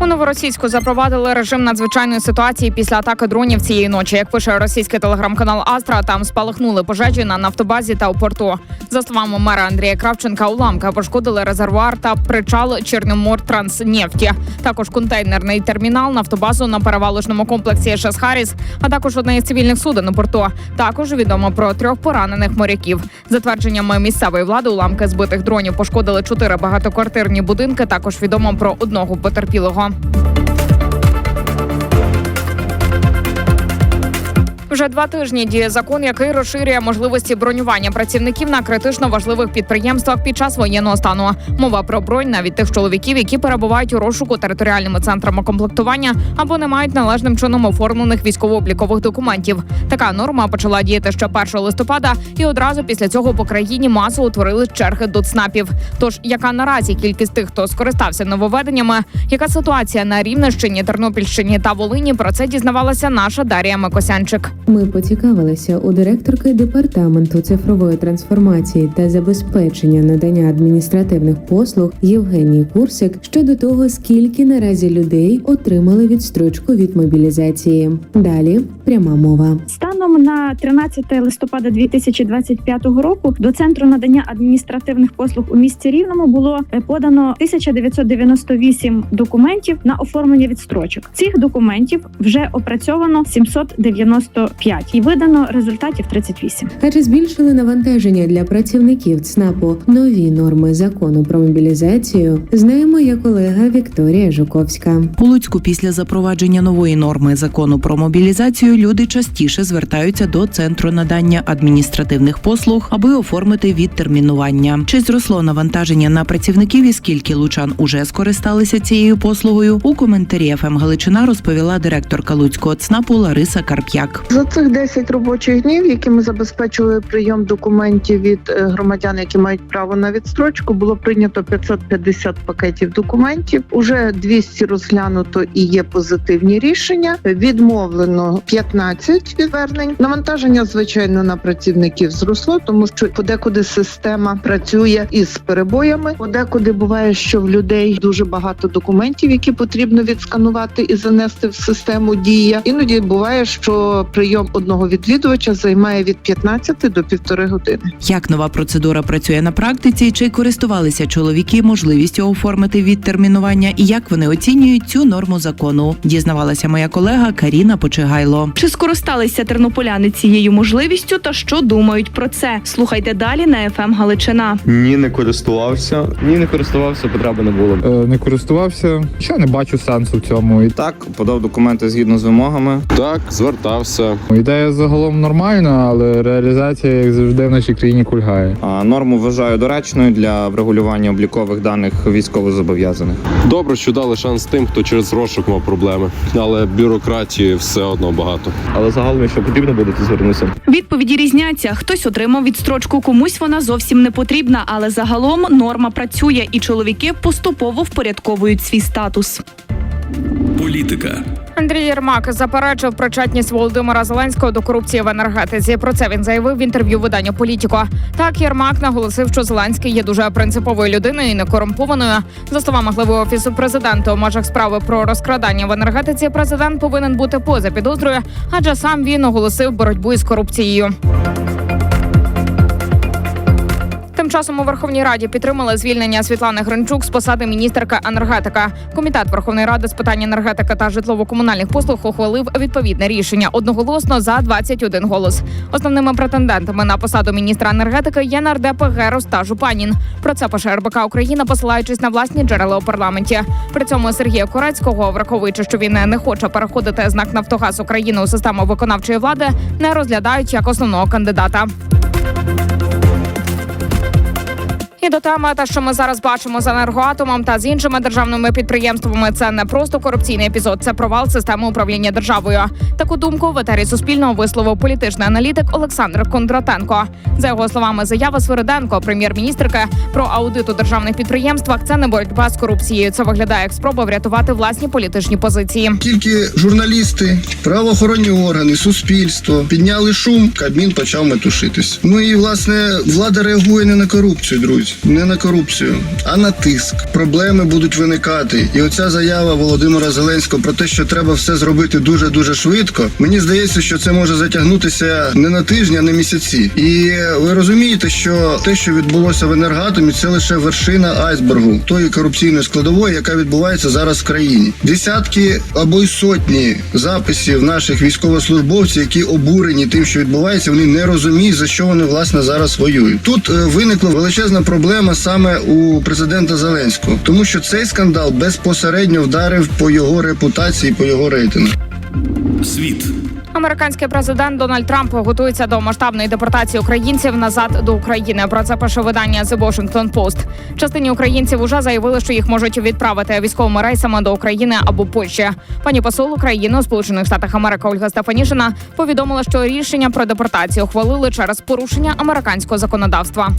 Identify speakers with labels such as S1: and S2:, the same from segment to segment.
S1: У новоросійську запровадили режим надзвичайної ситуації після атаки дронів цієї ночі. Як пише російський телеграм-канал Астра, там спалахнули пожежі на нафтобазі та у порту. За словами мера Андрія Кравченка, уламка пошкодили резервуар та причал Чорномортранснефті. Також контейнерний термінал, нафтобазу на перевалочному комплексі ШС Харіс, а також одне із цивільних суден у порту. Також відомо про трьох поранених моряків. За твердженнями місцевої влади, уламки збитих дронів пошкодили чотири багатоквартирні будинки. Також відомо про одного потерпілого. gmail.com. Вже два тижні діє закон, який розширює можливості бронювання працівників на критично важливих підприємствах під час воєнного стану. Мова про бронь навіть тих чоловіків, які перебувають у розшуку територіальними центрами комплектування або не мають належним чином оформлених військово-облікових документів. Така норма почала діяти ще 1 листопада, і одразу після цього по країні масово утворили черги до ЦНАПів. Тож яка наразі кількість тих, хто скористався нововведеннями, яка ситуація на Рівненщині, Тернопільщині та Волині? Про це дізнавалася наша Дар'я Микосянчик.
S2: Ми поцікавилися у директорки департаменту цифрової трансформації та забезпечення надання адміністративних послуг Євгенії Курсик щодо того, скільки наразі людей отримали відстрочку від мобілізації. Далі пряма мова.
S3: Станом на 13 листопада 2025 року до центру надання адміністративних послуг у місті Рівному було е, подано 1998 документів на оформлення відстрочок. Цих документів вже опрацьовано 795 і видано результатів 38.
S2: А чи збільшили навантаження для працівників ЦНАПу нові норми закону про мобілізацію? Знає моя колега Вікторія Жуковська.
S4: У Луцьку після запровадження нової норми закону про мобілізацію люди частіше звертаються до центру надання адміністративних послуг, аби оформити відтермінування. Чи зросло навантаження на працівників і скільки лучан уже скористалися цією послугою? У коментарі ФМ Галичина розповіла директорка Луцького ЦНАПу Лариса Карп'як.
S5: За цих 10 робочих днів, які ми забезпечили прийом документів від е, громадян, які мають право на відстрочку, було прийнято 550 пакетів документів. Уже 200 розглянуто і є позитивні рішення. Відмовлено 15 відвернень. Навантаження звичайно на працівників зросло, тому що подекуди система працює із перебоями. Подекуди буває, що в людей дуже багато документів, які потрібно відсканувати і занести в систему дія. Іноді буває, що прийом одного відвідувача займає від 15 до півтори години.
S4: Як нова процедура працює на практиці? Чи користувалися чоловіки можливістю оформити відтермінування? І як вони оцінюють цю норму закону? Дізнавалася моя колега Каріна Почигайло.
S6: Чи скористалися тернополяни цією можливістю та що думають про це? Слухайте далі на ФМ Галичина.
S7: Ні, не користувався.
S8: Ні, не користувався, потреби не було.
S9: Е, не користувався. Що не бачу сенсу в цьому. І
S8: Так, подав документи згідно з вимогами.
S7: Так, звертався.
S9: Ідея загалом нормальна, але реалізація, як завжди, в нашій країні кульгає.
S8: А норму вважаю доречною для врегулювання облікових даних військовозобов'язаних.
S7: Добре, що дали шанс тим, хто через розшук мав проблеми, але бюрократії все одно багато.
S8: Але загалом, якщо потрібно буде, то звернуся.
S6: Відповіді різняться. Хтось отримав відстрочку, комусь вона зовсім не потрібна, але загалом норма працює, і чоловіки поступово впорядковують свій статус.
S10: Політика.
S1: Андрій Єрмак заперечив причетність Володимира Зеленського до корупції в енергетиці. Про це він заявив в інтерв'ю виданню Політіко. Так Єрмак наголосив, що Зеленський є дуже принциповою людиною і не корумпованою. За словами глави офісу президента, у межах справи про розкрадання в енергетиці президент повинен бути поза підозрою, адже сам він оголосив боротьбу із корупцією. Тим часом у Верховній Раді підтримали звільнення Світлани Гринчук з посади міністерка енергетика. Комітет Верховної Ради з питань енергетики та житлово-комунальних послуг ухвалив відповідне рішення одноголосно за 21 голос. Основними претендентами на посаду міністра енергетики є нардепи Герос та Жупанін. Про це пише РБК Україна, посилаючись на власні джерела у парламенті. При цьому Сергія Корецького, враховуючи, що він не хоче переходити знак Нафтогаз України у систему виконавчої влади, не розглядають як основного кандидата. І І до теми, те, що ми зараз бачимо з енергоатомом та з іншими державними підприємствами, це не просто корупційний епізод, це провал системи управління державою. Таку думку в етері Суспільного висловив політичний аналітик Олександр Кондратенко. За його словами, заява Свириденко, прем'єр-міністрки, про аудит у державних підприємствах це не боротьба з корупцією. Це виглядає як спроба врятувати власні політичні позиції.
S11: Тільки журналісти, правоохоронні органи, суспільство підняли шум, Кабмін почав метушитись. Ну і власне влада реагує не на корупцію, друзі, не на корупцію, а на тиск. Проблеми будуть виникати. І оця заява Володимира Зеленського про те, що треба все зробити дуже дуже швидко. Мені здається, що це може затягнутися не на тижні, а на місяці. І ви розумієте, що те, що відбулося в енергатомі, це лише вершина айсбергу тої корупційної складової, яка відбувається зараз в країні. Десятки або й сотні записів наших військовослужбовців, які обурені тим, що відбувається, вони не розуміють за що вони власне зараз воюють. Тут е, виникла величезна проблема саме у президента Зеленського, тому що цей скандал безпосередньо вдарив по його репутації, по його рейтингу.
S10: Світ.
S1: Американський президент Дональд Трамп готується до масштабної депортації українців назад до України. Про це пише видання The Washington Post. Частині українців уже заявили, що їх можуть відправити військовими рейсами до України або Польщі. Пані посол України у Сполучених Штатах Америки Ольга Стефанішина повідомила, що рішення про депортацію ухвалили через порушення американського законодавства.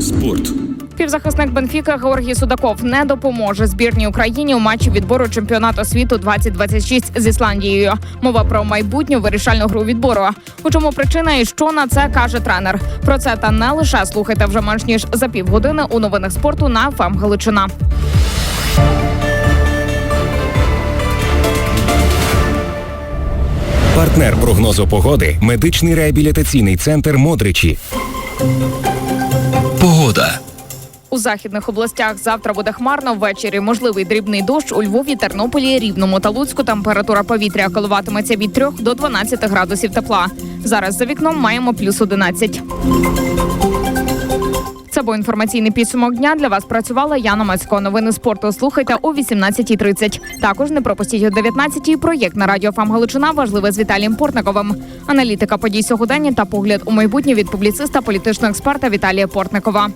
S10: Спорт.
S1: Півзахисник Бенфіка Георгій Судаков не допоможе збірній Україні у матчі відбору чемпіонату світу 2026 з Ісландією. Мова про майбутню вирішальну гру відбору. У чому причина і що на це каже тренер? Про це та не лише слухайте вже менш ніж за півгодини у новинах спорту на ФМ Галичина.
S12: Партнер прогнозу погоди медичний реабілітаційний центр Модричі.
S10: Погода.
S1: У західних областях завтра буде хмарно. Ввечері можливий дрібний дощ у Львові, Тернополі, Рівному та Луцьку. Температура повітря коливатиметься від 3 до 12 градусів тепла. Зараз за вікном маємо плюс 11. Це був інформаційний підсумок дня. Для вас працювала Яна Мацько. Новини спорту слухайте о 18.30. Також не пропустіть о 19.00 проєкт на радіо ФАМ Галичина важливе з Віталієм Портниковим. Аналітика подій сьогодення та погляд у майбутнє від публіциста політичного експерта Віталія Портникова.